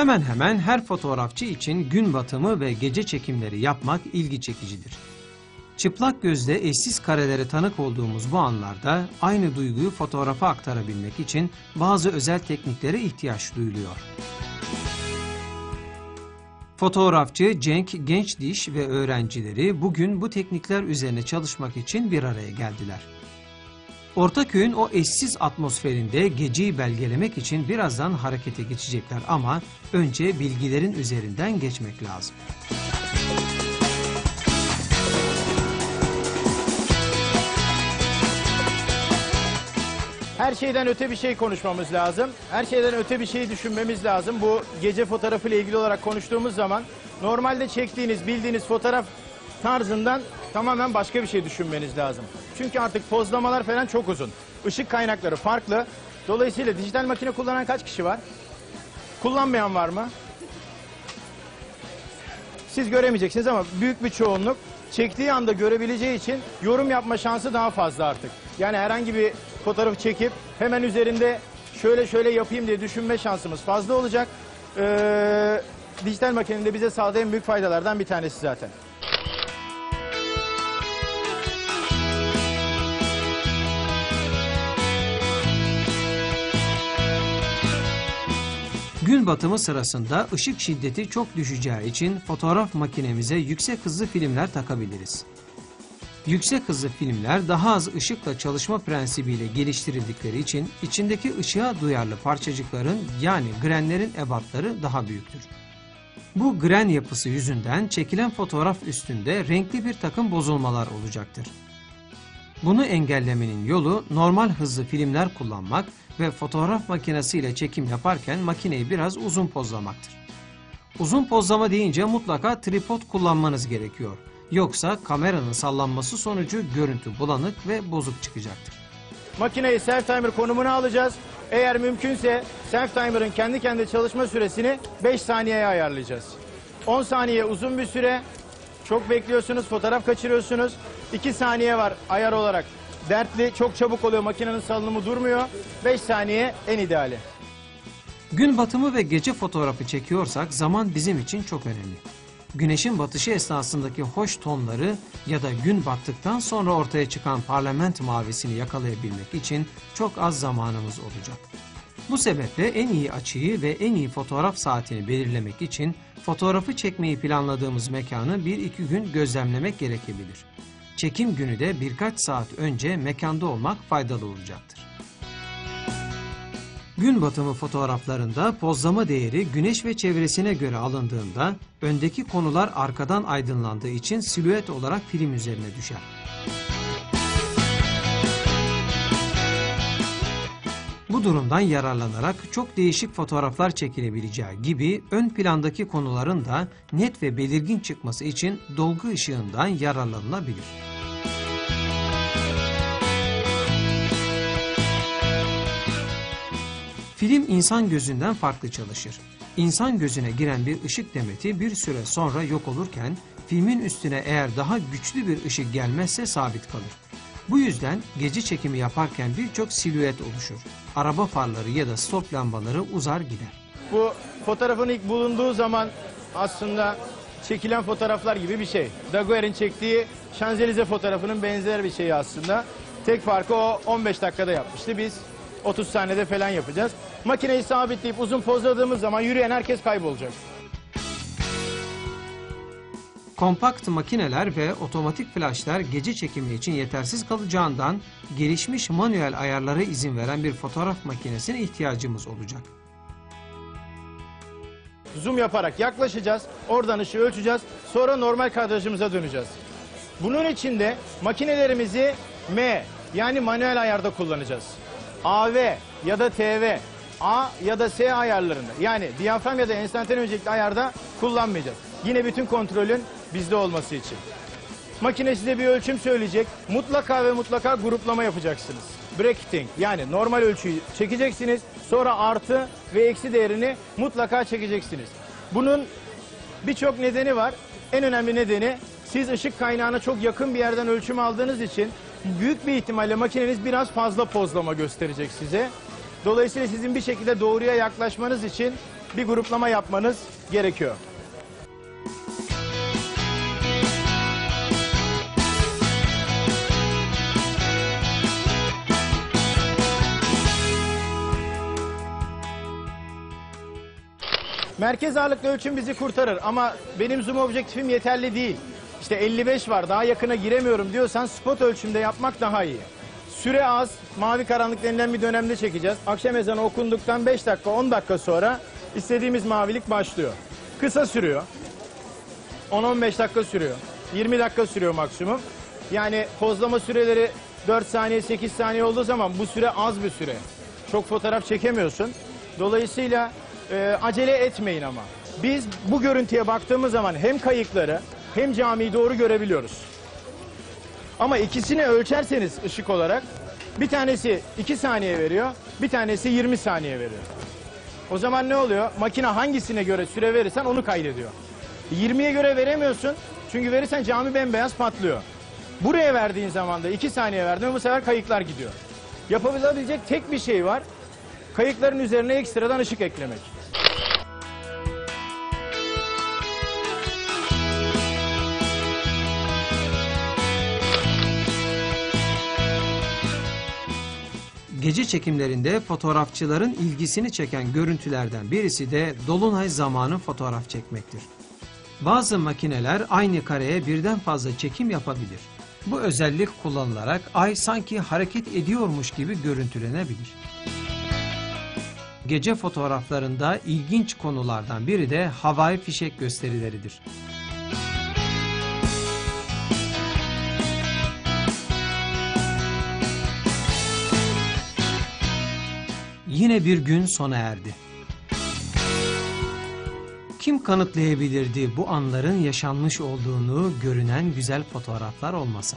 Hemen hemen her fotoğrafçı için gün batımı ve gece çekimleri yapmak ilgi çekicidir. Çıplak gözle eşsiz karelere tanık olduğumuz bu anlarda aynı duyguyu fotoğrafa aktarabilmek için bazı özel tekniklere ihtiyaç duyuluyor. Fotoğrafçı Cenk Gençdiş ve öğrencileri bugün bu teknikler üzerine çalışmak için bir araya geldiler. Ortaköy'ün o eşsiz atmosferinde geceyi belgelemek için birazdan harekete geçecekler ama önce bilgilerin üzerinden geçmek lazım. Her şeyden öte bir şey konuşmamız lazım. Her şeyden öte bir şey düşünmemiz lazım. Bu gece fotoğrafı ile ilgili olarak konuştuğumuz zaman normalde çektiğiniz, bildiğiniz fotoğraf tarzından tamamen başka bir şey düşünmeniz lazım. Çünkü artık pozlamalar falan çok uzun. Işık kaynakları farklı. Dolayısıyla dijital makine kullanan kaç kişi var? Kullanmayan var mı? Siz göremeyeceksiniz ama büyük bir çoğunluk çektiği anda görebileceği için yorum yapma şansı daha fazla artık. Yani herhangi bir fotoğrafı çekip hemen üzerinde şöyle şöyle yapayım diye düşünme şansımız fazla olacak. Ee, dijital makinenin de bize sağladığı en büyük faydalardan bir tanesi zaten. Gün batımı sırasında ışık şiddeti çok düşeceği için fotoğraf makinemize yüksek hızlı filmler takabiliriz. Yüksek hızlı filmler daha az ışıkla çalışma prensibiyle geliştirildikleri için içindeki ışığa duyarlı parçacıkların yani grenlerin ebatları daha büyüktür. Bu gren yapısı yüzünden çekilen fotoğraf üstünde renkli bir takım bozulmalar olacaktır. Bunu engellemenin yolu normal hızlı filmler kullanmak ve fotoğraf makinesiyle çekim yaparken makineyi biraz uzun pozlamaktır. Uzun pozlama deyince mutlaka tripod kullanmanız gerekiyor. Yoksa kameranın sallanması sonucu görüntü bulanık ve bozuk çıkacaktır. Makineyi self timer konumuna alacağız. Eğer mümkünse self timer'ın kendi kendine çalışma süresini 5 saniyeye ayarlayacağız. 10 saniye uzun bir süre. Çok bekliyorsunuz, fotoğraf kaçırıyorsunuz. 2 saniye var ayar olarak. Dertli, çok çabuk oluyor. Makinenin salınımı durmuyor. 5 saniye en ideali. Gün batımı ve gece fotoğrafı çekiyorsak zaman bizim için çok önemli. Güneşin batışı esnasındaki hoş tonları ya da gün battıktan sonra ortaya çıkan parlament mavisini yakalayabilmek için çok az zamanımız olacak. Bu sebeple en iyi açıyı ve en iyi fotoğraf saatini belirlemek için fotoğrafı çekmeyi planladığımız mekanı bir iki gün gözlemlemek gerekebilir. Çekim günü de birkaç saat önce mekanda olmak faydalı olacaktır. Gün batımı fotoğraflarında pozlama değeri güneş ve çevresine göre alındığında öndeki konular arkadan aydınlandığı için silüet olarak film üzerine düşer. Bu durumdan yararlanarak çok değişik fotoğraflar çekilebileceği gibi ön plandaki konuların da net ve belirgin çıkması için dolgu ışığından yararlanılabilir. Film insan gözünden farklı çalışır. İnsan gözüne giren bir ışık demeti bir süre sonra yok olurken filmin üstüne eğer daha güçlü bir ışık gelmezse sabit kalır. Bu yüzden gece çekimi yaparken birçok silüet oluşur. Araba farları ya da stop lambaları uzar gider. Bu fotoğrafın ilk bulunduğu zaman aslında çekilen fotoğraflar gibi bir şey. Daguerre'in çektiği Şanzelize fotoğrafının benzer bir şeyi aslında. Tek farkı o 15 dakikada yapmıştı. Biz 30 saniyede falan yapacağız. Makineyi sabitleyip uzun pozladığımız zaman yürüyen herkes kaybolacak. Kompakt makineler ve otomatik flaşlar gece çekimi için yetersiz kalacağından gelişmiş manuel ayarlara izin veren bir fotoğraf makinesine ihtiyacımız olacak. Zoom yaparak yaklaşacağız. Oradan ışığı ölçeceğiz. Sonra normal kadrajımıza döneceğiz. Bunun için de makinelerimizi M yani manuel ayarda kullanacağız. AV ya da TV, A ya da S ayarlarında yani diyafram ya da enstantane öncelikli ayarda kullanmayacağız. Yine bütün kontrolün bizde olması için. Makine size bir ölçüm söyleyecek. Mutlaka ve mutlaka gruplama yapacaksınız. Bracketing yani normal ölçüyü çekeceksiniz. Sonra artı ve eksi değerini mutlaka çekeceksiniz. Bunun birçok nedeni var. En önemli nedeni siz ışık kaynağına çok yakın bir yerden ölçüm aldığınız için büyük bir ihtimalle makineniz biraz fazla pozlama gösterecek size. Dolayısıyla sizin bir şekilde doğruya yaklaşmanız için bir gruplama yapmanız gerekiyor. Merkez ağırlıklı ölçüm bizi kurtarır ama benim zoom objektifim yeterli değil. İşte 55 var daha yakına giremiyorum diyorsan spot ölçümde yapmak daha iyi. Süre az, mavi karanlık denilen bir dönemde çekeceğiz. Akşam ezanı okunduktan 5 dakika 10 dakika sonra istediğimiz mavilik başlıyor. Kısa sürüyor. 10-15 dakika sürüyor. 20 dakika sürüyor maksimum. Yani pozlama süreleri 4 saniye 8 saniye olduğu zaman bu süre az bir süre. Çok fotoğraf çekemiyorsun. Dolayısıyla e, acele etmeyin ama. Biz bu görüntüye baktığımız zaman hem kayıkları hem camiyi doğru görebiliyoruz. Ama ikisini ölçerseniz ışık olarak bir tanesi 2 saniye veriyor, bir tanesi 20 saniye veriyor. O zaman ne oluyor? Makine hangisine göre süre verirsen onu kaydediyor. 20'ye göre veremiyorsun. Çünkü verirsen cami bembeyaz patlıyor. Buraya verdiğin zaman da 2 saniye verdin bu sefer kayıklar gidiyor. Yapılabilecek tek bir şey var. Kayıkların üzerine ekstradan ışık eklemek. Gece çekimlerinde fotoğrafçıların ilgisini çeken görüntülerden birisi de dolunay zamanı fotoğraf çekmektir. Bazı makineler aynı kareye birden fazla çekim yapabilir. Bu özellik kullanılarak ay sanki hareket ediyormuş gibi görüntülenebilir. Gece fotoğraflarında ilginç konulardan biri de havai fişek gösterileridir. Yine bir gün sona erdi. Kim kanıtlayabilirdi bu anların yaşanmış olduğunu görünen güzel fotoğraflar olmasa?